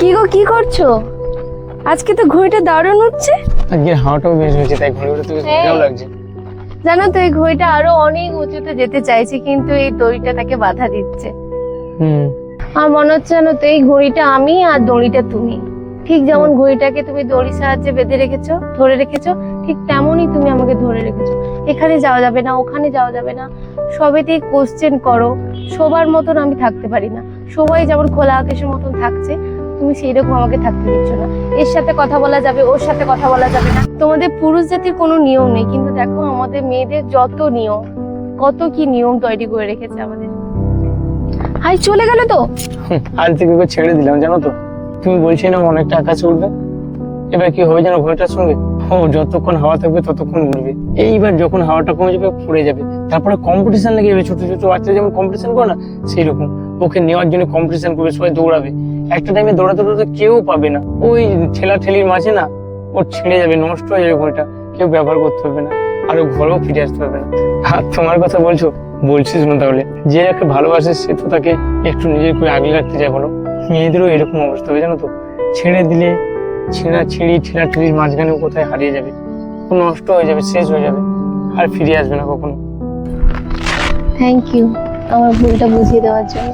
কি গো কি করছ? আজকে তো ঘড়িটা দারুণ উঠছে। আজকে হাওয়াটাও বেশ হয়েছে তাই ঘুরে তো। ভালো লাগছে? জানো তো এই ঘড়িটা আরও অনেক উঁচুতে যেতে চাইছে কিন্তু এই দড়িটা তাকে বাধা দিচ্ছে। হুম। আমার মনে হচ্ছে জানো তো এই ঘড়িটা আমি আর দড়িটা তুমি। ঠিক যেমন ঘড়িটাকে তুমি দড়ির সাহায্যে বেঁধে রেখেছো ধরে রেখেছো ঠিক তেমনই তুমি আমাকে ধরে রেখেছো। এখানে যাওয়া যাবে না ওখানে যাওয়া যাবে না। সবেতেই কোশ্চেন করো সবার মতন আমি থাকতে পারি না। সবাই যেমন খোলা আকাশের মতন থাকছে তুমি সেই রকম আমাকে থাকতে দিচ্ছ না। এর সাথে কথা বলা যাবে ওর সাথে কথা বলা যাবে না। তোমাদের পুরুষ জাতির কোনো নিয়ম নেই কিন্তু দেখো আমাদের মেয়েদের যত নিয়ম কত কি নিয়ম তৈরি করে রেখেছে আমাদের। হাই চলে গেল তো? হুম, আজ ছেড়ে দিলাম জানো তো? তুমি বলছিলে না অনেকটা আকাশে উঠবে এবার কি হবে জানো ঘড়িটার সঙ্গে ও যতক্ষণ হাওয়া থাকবে ততক্ষণ উড়বে এইবার যখন হাওয়াটা কমে যাবে পড়ে যাবে। তারপরে কম্পিটিশন লেগে যাবে ছোট ছোট বাচ্চা যেমন কম্পিটিশন করে না সেই রকম ওকে নেওয়ার জন্য কম্পিটিশন করবে সবাই দৌড়াবে। একটা টাইমে দৌড়াতে দৌড়াতে কেউ পাবে না। ওই ঠেলা ঠেলির মাঝে না ওর ছিঁড়ে যাবে, নষ্ট হয়ে যাবে ঘড়িটা কেউ ব্যবহার করতে হবে না, আর ঘরেও ফিরে আসতে পারবে না। আর তোমার কথা বলছো, বলছিস না তাহলে। যে যাকে ভালোবাসে, সে তো তাকে একটু নিজের করে আগলে রাখতে চায়, বলো। মেয়েদেরও এরকম অবস্থা হবে, জানো তো? ছেড়ে দিলে ছেঁড়া ছিঁড়ি, ঠেলা ঠেলির মাঝখানে কোথায় হারিয়ে যাবে? নষ্ট হয়ে যাবে, শেষ হয়ে যাবে, আর ফিরে আসবে না কখনো। থ্যাংক ইউ আমার ভুলটা বুঝিয়ে দেওয়ার জন্য।